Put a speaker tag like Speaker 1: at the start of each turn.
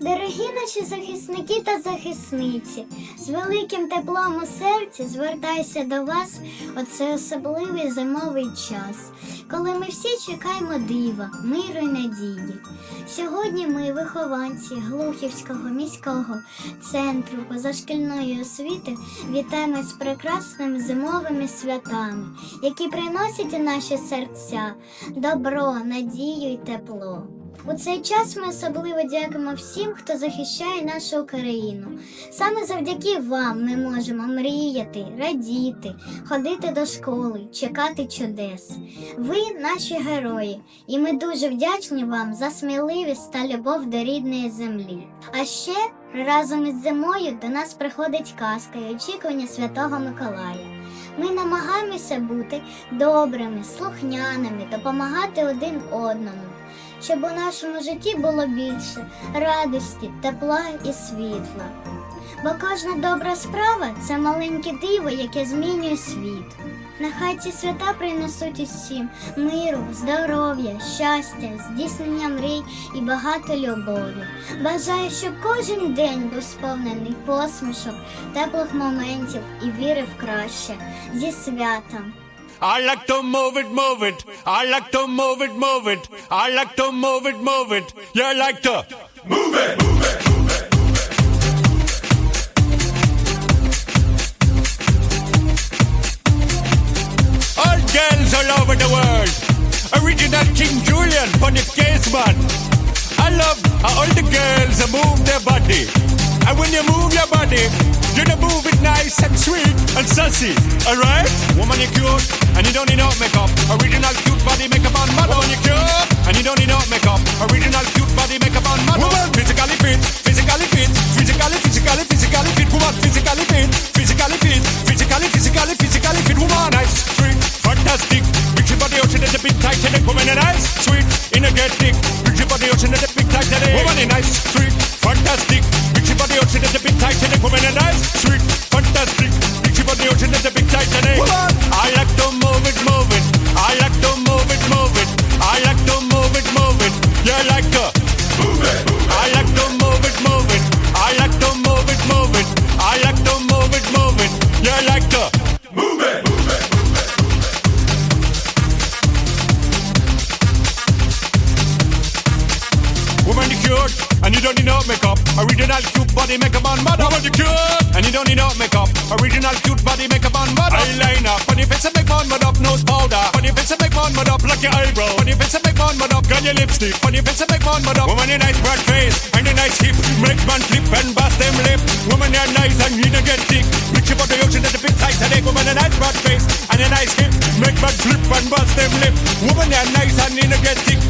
Speaker 1: Дорогі наші захисники та захисниці, з великим теплом у серці звертаюся до вас у цей особливий зимовий час, коли ми всі чекаємо дива, миру і надії. Сьогодні ми, вихованці Глухівського міського центру позашкільної освіти, вітаємо з прекрасними зимовими святами, які приносять у наші серця добро, надію і тепло. У цей час ми особливо дякуємо всім, хто захищає нашу Україну. Саме завдяки вам ми можемо мріяти, радіти, ходити до школи, чекати чудес. Ви наші герої, і ми дуже вдячні вам за сміливість та любов до рідної землі. А ще разом із зимою до нас приходить казка і очікування Святого Миколая. Ми намагаємося бути добрими, слухняними, допомагати один одному щоб у нашому житті було більше радості, тепла і світла. Бо кожна добра справа це маленьке диво, яке змінює світ. Нехай ці свята принесуть усім миру, здоров'я, щастя, здійснення мрій і багато любові. Бажаю, щоб кожен день був сповнений посмішок, теплих моментів і віри в краще зі святом.
Speaker 2: I like to move it, move it. I like to move it, move it. I like to move it, move it. You like to move it, move it, move it. All girls all over the world. Original King Julian for the case. I love how all the girls move their body. And when you move your body, you to move nice and sweet and sassy. Alright? Woman, you cute, and you don't need no makeup. Original cute body makeup on model. Woman, you cute, and you don't need no makeup. Original cute body makeup on model. Woman, physically fit, physically fit, physically, physically, physically fit. Woman, physically fit, physically fit, physically, physically, physically fit. Woman, nice, sweet, fantastic. Big body ocean is a big tight headache. Woman, nice, sweet, energetic. Big body ocean is a big tight headache. Woman, nice, sweet, fantastic. And you don't need no makeup. Original cute body makeup on model. Woman, you cute, and you don't need no makeup. Original cute body makeup on model. Eyeliner, funny face and make one mud up. Nose powder, funny face and make one mud up. Like your eyebrow, funny face and make one mud up. Girl, your lipstick, funny face and make one mud up. Woman, your nice broad face and a nice hip. Make man flip and bust them lip. Woman, you're nice and you don't get thick. Rich about the ocean at the big tight headache. Woman, a nice broad face and a nice hip. Make man flip and bust them lip. Woman, you're nice and you don't get thick.